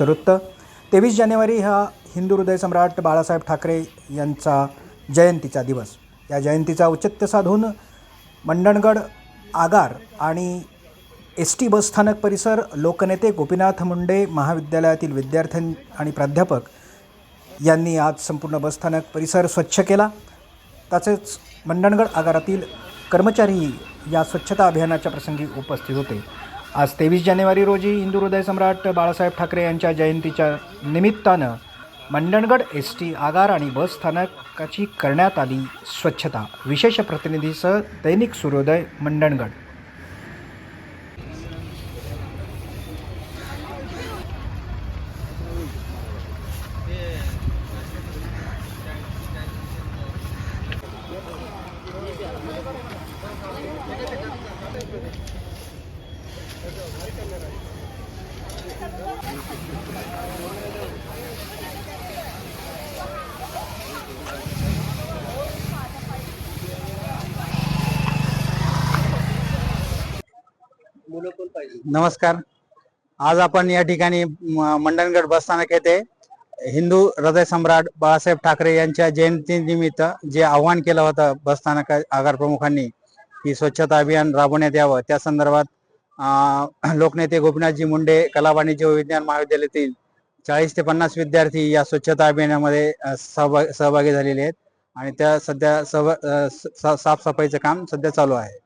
वृत्त तेवीस जानेवारी हा हिंदू हृदय सम्राट बाळासाहेब ठाकरे यांचा जयंतीचा दिवस. या जयंतीचा औचित्य साधून मंडणगड आगार आणि एस टी बसस्थानक परिसर लोकनेते गोपीनाथ मुंडे महाविद्यालयातील विद्यार्थ्यां आणि प्राध्यापक यांनी आज संपूर्ण बसस्थानक परिसर स्वच्छ केला. तसेच मंडणगड आगारातील कर्मचारीही या स्वच्छता अभियानाच्या प्रसंगी उपस्थित होते. आज तेवीस जानेवारी रोजी हिंदू हृदय सम्राट बाळासाहेब ठाकरे यांच्या जयंतीच्या निमित्तानं मंडणगड एस टी आगार आणि बस स्थानकाची करण्यात आली स्वच्छता. विशेष प्रतिनिधीसह दैनिक सूर्योदय मंडणगड. नमस्कार. आज आपण या ठिकाणी मंडणगड बस बसस्थानक येथे हिंदू हृदय सम्राट बाळासाहेब ठाकरे यांच्या जयंतीनिमित्त जे आव्हान केलं होतं बसस्थानक आगार प्रमुखांनी की स्वच्छता अभियान राबवण्यात यावं. त्या संदर्भात लोकनेते गोपीनाथजी मुंडे कला वाणिज्य विज्ञान महाविद्यालयातील चाळीस ते पन्नास विद्यार्थी या स्वच्छता अभियानामध्ये सहभाग सहभागी झालेले आहेत. आणि त्या सध्या सह साफसफाईचं काम सध्या चालू आहे.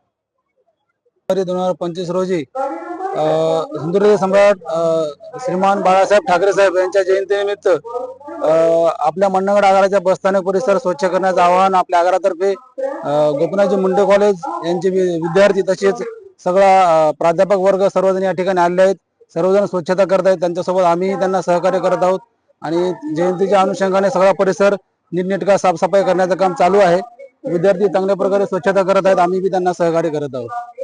दोन हजार पंचवीस रोजी अं, सम्राट अं, श्रीमान बाळासाहेब ठाकरे साहेब यांच्या जयंतीनिमित्त अं, आपल्या मंडणगड आगाराच्या बसस्थानक परिसर स्वच्छ करण्याचं आवाहन आपल्या आगारातर्फे गोपीनाथजी मुंडे कॉलेज यांचे विद्यार्थी तसेच सगळा प्राध्यापक वर्ग सर्वजण या ठिकाणी आले आहेत. सर्वजण स्वच्छता करत आहेत. त्यांच्यासोबत आम्ही त्यांना सहकार्य करत आहोत. आणि जयंतीच्या अनुषंगाने सगळा परिसर नीटनेटका साफसफाई करण्याचं काम चालू आहे. विद्यार्थी चांगल्या प्रकारे स्वच्छता करत आहेत. आम्ही बी त्यांना सहकार्य करत आहोत.